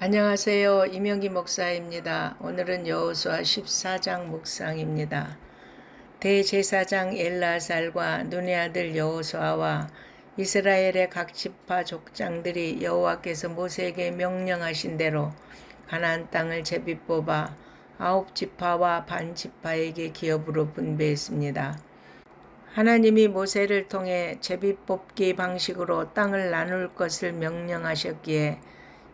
안녕하세요. 이명기 목사입니다. 오늘은 여호수아 14장 묵상입니다. 대제사장 엘라살과 눈의 아들 여호수아와 이스라엘의 각 지파 족장들이 여호와께서 모세에게 명령하신 대로 가나안 땅을 제비 뽑아 아홉 지파와 반 지파에게 기업으로 분배했습니다. 하나님이 모세를 통해 제비 뽑기 방식으로 땅을 나눌 것을 명령하셨기에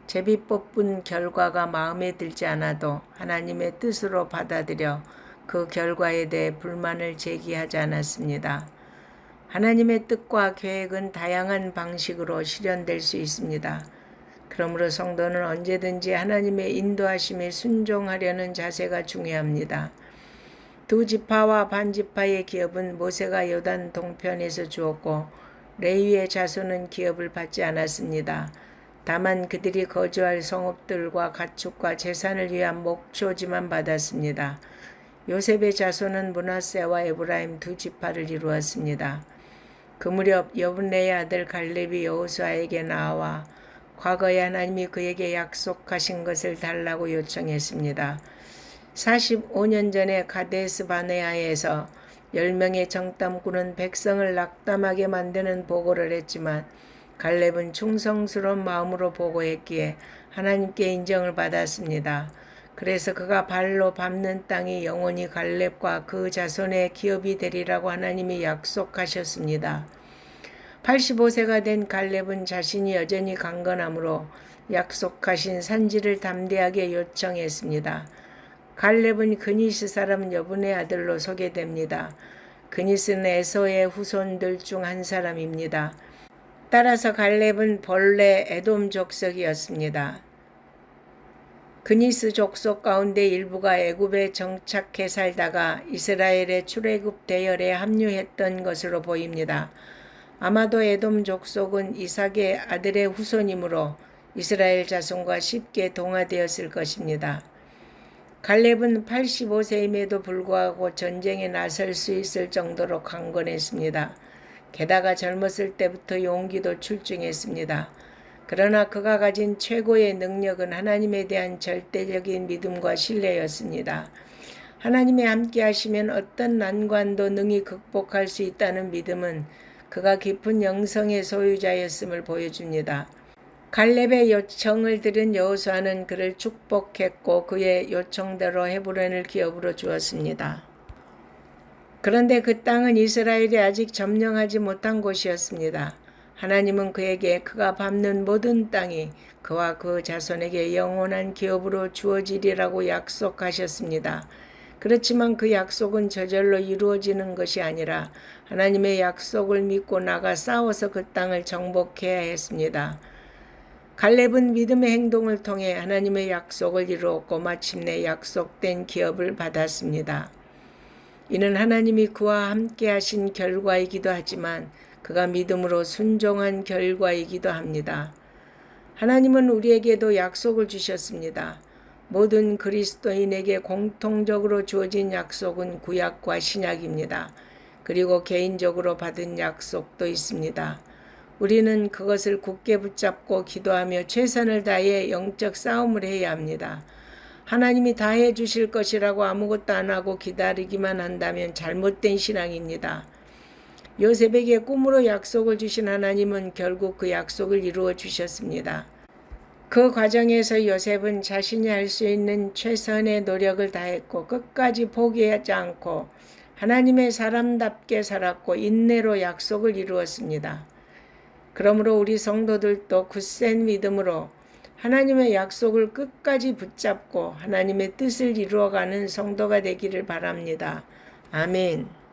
제비 뽑은 결과가 마음에 들지 않아도 하나님의 뜻으로 받아들여 그 결과에 대해 불만을 제기하지 않았습니다. 하나님의 뜻과 계획은 다양한 방식으로 실현될 수 있습니다. 그러므로 성도는 언제든지 하나님의 인도하심에 순종하려는 자세가 중요합니다. 두 지파와 반 지파의 기업은 모세가 요단 동편에서 주었고 레위의 자손은 기업을 받지 않았습니다. 다만 그들이 거주할 성읍들과 가축과 재산을 위한 목초지만 받았습니다. 요셉의 자손은 문하세와 에브라임 두 지파를 이루었습니다. 그 무렵 여분네의 아들 갈렙이 여호수아에게 나와 과거에 하나님이 그에게 약속하신 것을 달라고 요청했습니다. 45년 전에 가데스 바네아에서 10명의 정탐꾼은 백성을 낙담하게 만드는 보고를 했지만 갈렙은 충성스러운 마음으로 보고했기에 하나님께 인정을 받았습니다. 그래서 그가 발로 밟는 땅이 영원히 갈렙과 그 자손의 기업이 되리라고 하나님이 약속하셨습니다. 85세가 된 갈렙은 자신이 여전히 강건함으로 약속하신 산지를 담대하게 요청했습니다. 갈렙은 그니스 사람 여분의 아들로 소개됩니다. 그니스는 에서의 후손들 중 한 사람입니다. 따라서 갈렙은 본래 에돔 족속이었습니다. 그니스 족속 가운데 일부가 애굽에 정착해 살다가 이스라엘의 출애굽 대열에 합류했던 것으로 보입니다. 아마도 에돔 족속은 이삭의 아들의 후손이므로 이스라엘 자손과 쉽게 동화되었을 것입니다. 갈렙은 85세임에도 불구하고 전쟁에 나설 수 있을 정도로 강건했습니다. 게다가 젊었을 때부터 용기도 출중했습니다. 그러나 그가 가진 최고의 능력은 하나님에 대한 절대적인 믿음과 신뢰였습니다. 하나님이 함께 하시면 어떤 난관도 능히 극복할 수 있다는 믿음은 그가 깊은 영성의 소유자였음을 보여줍니다. 갈렙의 요청을 들은 여호수아는 그를 축복했고 그의 요청대로 헤브론을 기업으로 주었습니다. 그런데 그 땅은 이스라엘이 아직 점령하지 못한 곳이었습니다. 하나님은 그에게 그가 밟는 모든 땅이 그와 그 자손에게 영원한 기업으로 주어지리라고 약속하셨습니다. 그렇지만 그 약속은 저절로 이루어지는 것이 아니라 하나님의 약속을 믿고 나가 싸워서 그 땅을 정복해야 했습니다. 갈렙은 믿음의 행동을 통해 하나님의 약속을 이루었고 마침내 약속된 기업을 받았습니다. 이는 하나님이 그와 함께 하신 결과이기도 하지만 그가 믿음으로 순종한 결과이기도 합니다. 하나님은 우리에게도 약속을 주셨습니다. 모든 그리스도인에게 공통적으로 주어진 약속은 구약과 신약입니다. 그리고 개인적으로 받은 약속도 있습니다. 우리는 그것을 굳게 붙잡고 기도하며 최선을 다해 영적 싸움을 해야 합니다. 하나님이 다 해주실 것이라고 아무것도 안 하고 기다리기만 한다면 잘못된 신앙입니다. 요셉에게 꿈으로 약속을 주신 하나님은 결국 그 약속을 이루어 주셨습니다. 그 과정에서 요셉은 자신이 할 수 있는 최선의 노력을 다했고 끝까지 포기하지 않고 하나님의 사람답게 살았고 인내로 약속을 이루었습니다. 그러므로 우리 성도들도 굳센 믿음으로 하나님의 약속을 끝까지 붙잡고 하나님의 뜻을 이루어가는 성도가 되기를 바랍니다. 아멘.